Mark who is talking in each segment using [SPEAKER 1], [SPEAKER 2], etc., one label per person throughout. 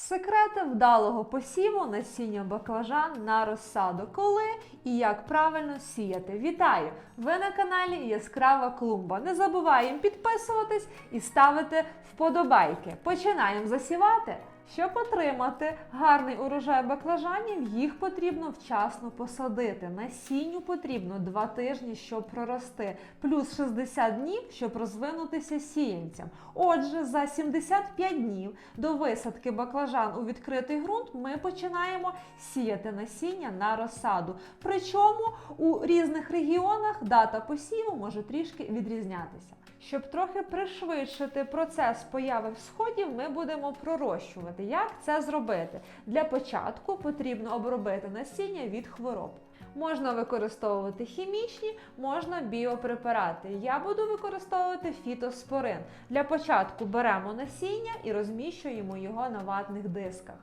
[SPEAKER 1] Секрети вдалого посіву насіння баклажан на розсаду. Коли і як правильно сіяти. Вітаю! Ви на каналі Яскрава Клумба. Не забуваємо підписуватись і ставити вподобайки. Починаємо засівати. Щоб отримати гарний урожай баклажанів, їх потрібно вчасно посадити. Насінню потрібно 2 тижні, щоб прорости, плюс 60 днів, щоб розвинутися сіянцям. Отже, за 75 днів до висадки баклажан у відкритий ґрунт ми починаємо сіяти насіння на розсаду. Причому у різних регіонах дата посіву може трішки відрізнятися. Щоб трохи пришвидшити процес появи всходів, ми будемо пророщувати. Як це зробити? Для початку потрібно обробити насіння від хвороб. Можна використовувати хімічні, можна біопрепарати. Я буду використовувати фітоспорин. Для початку беремо насіння і розміщуємо його на ватних дисках.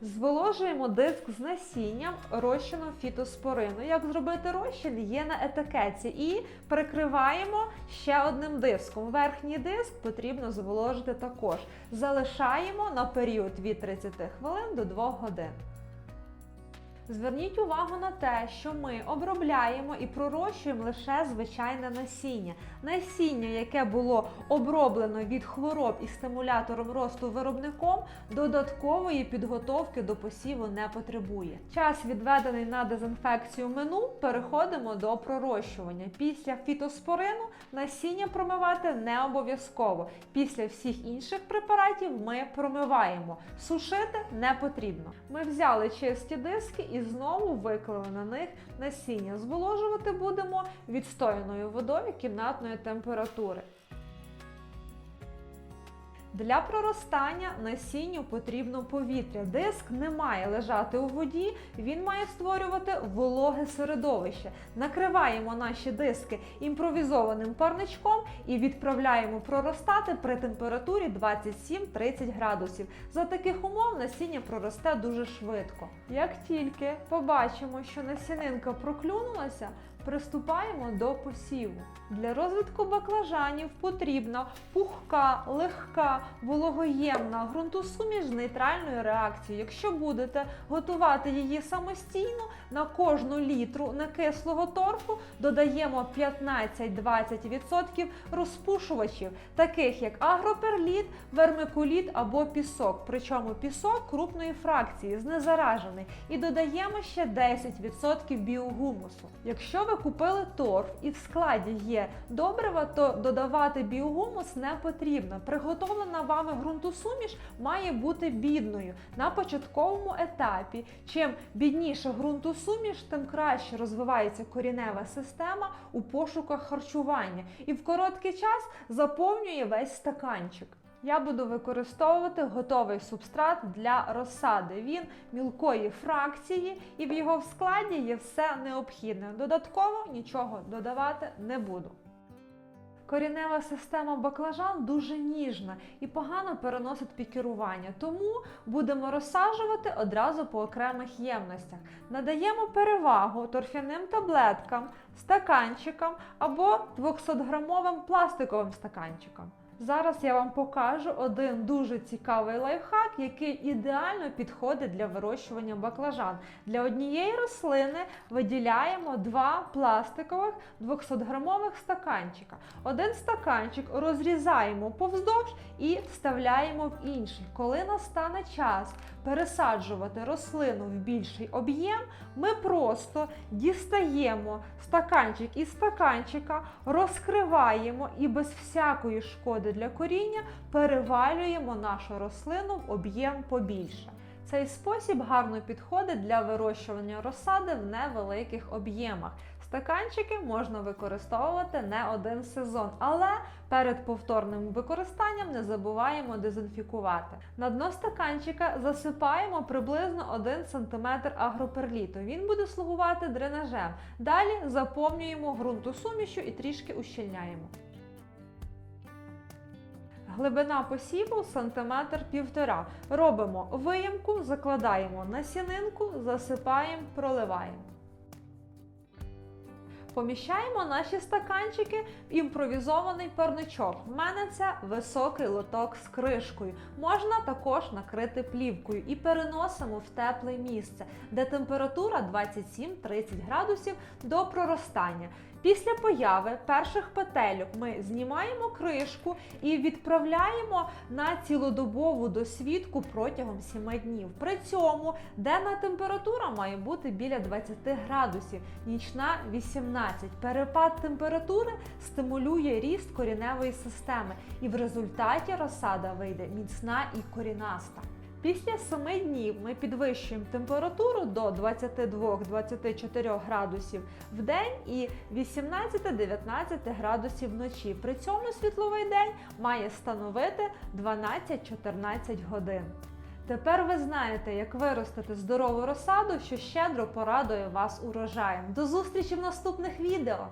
[SPEAKER 1] Зволожуємо диск з насінням розчином фітоспорину. Як зробити розчин є на етикетці і прикриваємо ще одним диском. Верхній диск потрібно зволожити також. Залишаємо на період від 30 хвилин до 2 годин. Зверніть увагу на те, що ми обробляємо і пророщуємо лише звичайне насіння. Насіння, яке було оброблено від хвороб і стимулятором росту виробником, додаткової підготовки до посіву не потребує. Час, відведений на дезінфекцію минув, переходимо до пророщування. Після фітоспорину насіння промивати не обов'язково. Після всіх інших препаратів ми промиваємо. Сушити не потрібно. Ми взяли чисті диски і знову виклали на них насіння. Зволожувати будемо відстояною водою кімнатної температури. Для проростання насінню потрібно повітря. Диск не має лежати у воді, він має створювати вологе середовище. Накриваємо наші диски імпровізованим парничком і відправляємо проростати при температурі 27-30 градусів. За таких умов насіння проросте дуже швидко. Як тільки побачимо, що насінинка проклюнулася, приступаємо до посіву. Для розвитку баклажанів потрібна пухка, легка, вологоємна ґрунтосуміш з нейтральною реакцією. Якщо будете готувати її самостійно, на кожну літру некислого торфу додаємо 15-20% розпушувачів, таких як агроперліт, вермикуліт або пісок. Причому пісок крупної фракції, знезаражений, і додаємо ще 10% біогумусу. Якщо ви купили торф і в складі є добрива, то додавати біогумус не потрібно. Приготовлена вами ґрунтосуміш має бути бідною на початковому етапі. Чим бідніша ґрунтосуміш, тим краще розвивається корінева система у пошуках харчування і в короткий час заповнює весь стаканчик. Я буду використовувати готовий субстрат для розсади. Він мілкої фракції, і в його складі є все необхідне. Додатково нічого додавати не буду. Корінева система баклажан дуже ніжна і погано переносить пікірування, тому будемо розсаджувати одразу по окремих ємностях. Надаємо перевагу торфяним таблеткам, стаканчикам або 200-грамовим пластиковим стаканчикам. Зараз я вам покажу один дуже цікавий лайфхак, який ідеально підходить для вирощування баклажан. Для однієї рослини виділяємо два пластикових 200-грамових стаканчика. Один стаканчик розрізаємо повздовж і вставляємо в інший. Коли настане час пересаджувати рослину в більший об'єм, ми просто дістаємо стаканчик із стаканчика, розкриваємо і без всякої шкоди для коріння перевалюємо нашу рослину в об'єм побільше. Цей спосіб гарно підходить для вирощування розсади в невеликих об'ємах. Стаканчики можна використовувати не один сезон, але перед повторним використанням не забуваємо дезінфікувати. На дно стаканчика засипаємо приблизно 1 см агроперліту. Він буде слугувати дренажем. Далі заповнюємо ґрунтосумішю і трішки ущільняємо. Глибина посіву сантиметр півтора. Робимо виємку, закладаємо насінинку, засипаємо, проливаємо. Поміщаємо наші стаканчики в імпровізований парничок. У мене це високий лоток з кришкою. Можна також накрити плівкою і переносимо в тепле місце, де температура 27-30 градусів до проростання. Після появи перших петельок ми знімаємо кришку і відправляємо на цілодобову досвідку протягом 7 днів. При цьому денна температура має бути біля 20 градусів, нічна 18. Перепад температури стимулює ріст коріневої системи, і в результаті розсада вийде міцна і корінаста. Після 7 днів ми підвищуємо температуру до 22-24 градусів в день і 18-19 градусів вночі. При цьому світловий день має становити 12-14 годин. Тепер ви знаєте, як виростити здорову розсаду, що щедро порадує вас урожаєм. До зустрічі в наступних відео!